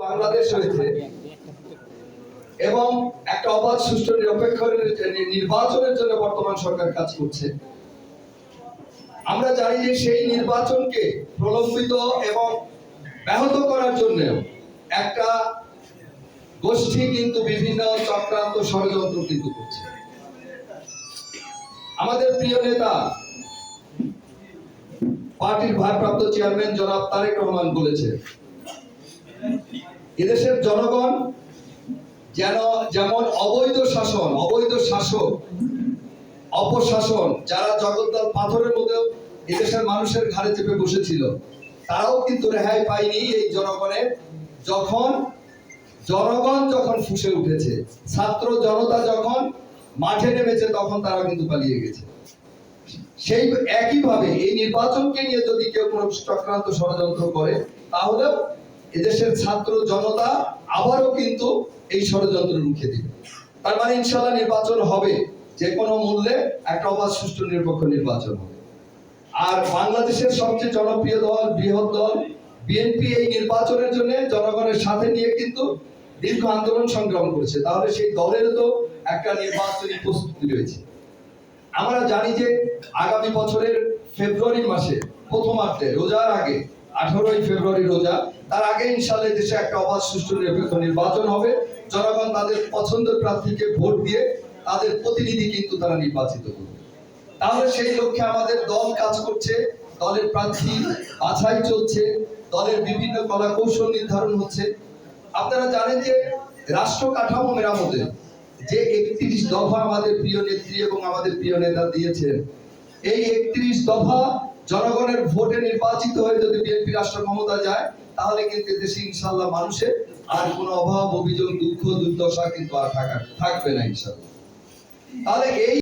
বাংলাদেশ হয়েছে এবং একটা অবাধ, সুষ্ঠু, নিরপেক্ষ নির্বাচনের জন্য বর্তমান সরকার কাজ করছে। আমরা জানি যে সেই নির্বাচনকে প্রলম্বিত এবং ব্যাহত করার জন্য একটা গোষ্ঠী কিন্তু বিভিন্ন চক্রান্ত ষড়যন্ত্র কিন্তু করছে। আমাদের প্রিয় নেতা, পার্টির ভারপ্রাপ্ত চেয়ারম্যান জনাব তারেক রহমান বলেছেন এদেশের জনগণ যেন যেমন অবৈধ শাসন, অবৈধ শাসক, অপশাসন, যারা জগদ্দল পাথরের মধ্যে এদেশের মানুষের ঘাড়ে চেপে বসেছিল, তারাও কিন্তু রেহাই পায়নি এই জনগণের যখন জনগণ যখন ফুসে উঠেছে, ছাত্র জনতা যখন মাঠে নেমেছে, তখন তারা কিন্তু পালিয়ে গেছে। সেই একইভাবে এই নির্বাচনকে নিয়ে যদি কেউ কোনো চক্রান্ত ষড়যন্ত্র করে তাহলে এদেশের ছাত্র জনতা আবারও কিন্তু এই ষড়যন্ত্র রুখে দিবে। তার মানে ইনশাল্লাহ নির্বাচন হবে যে কোনো মূল্যে একটা অবাধ সুষ্ঠু নিরপেক্ষ নির্বাচন হবে। আর বাংলাদেশের সবচেয়ে জনপ্রিয় দল, বৃহৎ দল, বিএনপি এই নির্বাচনের জন্য জনগণের সাথে নিয়ে কিন্তু দীর্ঘ আন্দোলন সংগ্রাম করেছে। তাহলে সেই দলের তো একটা নির্বাচনী প্রস্তুতি রয়েছে। আমরা জানি যে আগামী বছরের ফেব্রুয়ারি মাসে, প্রথমার্ধে, রোজার আগে আঠারোই ফেব্রুয়ারি রোজা। তার আগে ইনশাল্লাহ দেশে একটা অবাধ, সুষ্ঠু, নিরপেক্ষ নির্বাচন হবে। জনগণ তাদের পছন্দের প্রার্থীকে ভোট দিয়ে তাদের প্রতিনিধি কিন্তু তারা নির্বাচিত করবে। তাহলে সেই লক্ষ্যে আমাদের দল কাজ করছে, দলের প্রার্থী বাছাই চলছে, দলের বিভিন্ন কলা কৌশল নির্ধারণ হচ্ছে। আপনারা জানেন যে রাষ্ট্র কাঠামো মেরামতে যে একত্রিশ দফা আমাদের প্রিয় নেত্রী এবং আমাদের প্রিয় নেতা দিয়েছেন, এই একত্রিশ দফা জনগণের ভোটে নির্বাচিত হয়ে যদি বিএনপি রাষ্ট্র ক্ষমতা যায়, তাহলে কিন্তু দেশে ইনশাল্লাহ মানুষের আর কোনো অভাব, অভিযোগ, দুঃখ, দুর্দশা কিন্তু আর থাকা থাকবে না ইনশাল্লাহ তাহলে এই